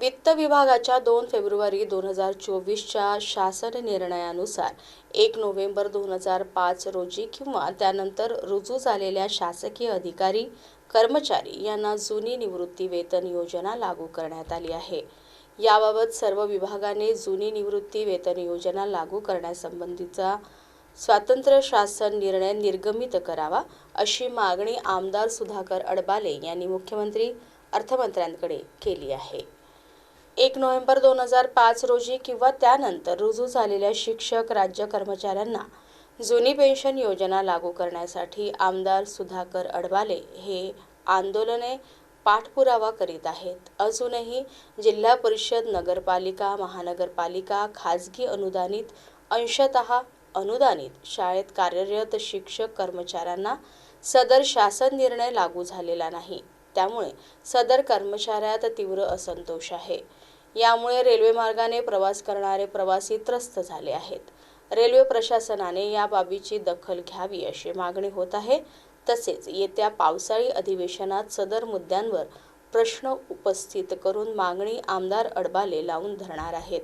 वित्त विभागाच्या दोन फेब्रुवारी दोन हजार चोवीसच्या शासन निर्णयानुसार एक नोव्हेंबर दोन हजार पाच रोजी किंवा त्यानंतर रुजू झालेल्या शासकीय अधिकारी कर्मचारी यांना जुनी निवृत्ती वेतन योजना लागू करण्यात आली आहे. याबाबत सर्व विभागाने जुनी निवृत्ती वेतन योजना लागू करण्यासंबंधीचा स्वातंत्र्य शासन निर्णय निर्गमित करावा अशी मागणी आमदार सुधाकर अडबाले यांनी मुख्यमंत्री अर्थमंत्र्यांकडे केली आहे. एक नोव्हेंबर दोन हजार पाच रोजी किंवा त्यानंतर रुजू झालेल्या शिक्षक राज्य कर्मचाऱ्यांना जुनी पेन्शन योजना लागू करण्यासाठी आमदार सुधाकर अडवाले हे आंदोलने पाठपुरावा करीत आहेत. अजूनही जिल्हा परिषद नगरपालिका महानगरपालिका खाजगी अनुदानित अंशतः अनुदानित शाळेत कार्यरत शिक्षक कर्मचाऱ्यांना सदर शासन निर्णय लागू झालेला नाही. त्यामुळे सदर कर्मचाऱ्यात तीव्र असंतोष आहे. यामुळे रेल्वे मार्गाने प्रवास करणारे प्रवासी त्रस्त झाले आहेत. रेल्वे प्रशासनाने या बाबीची दखल घ्यावी अशी मागणी होत आहे. तसेच येत्या पावसाळी अधिवेशनात सदर मुद्द्यांवर प्रश्न उपस्थित करून मागणी आमदार अडबाले लावून धरणार आहेत.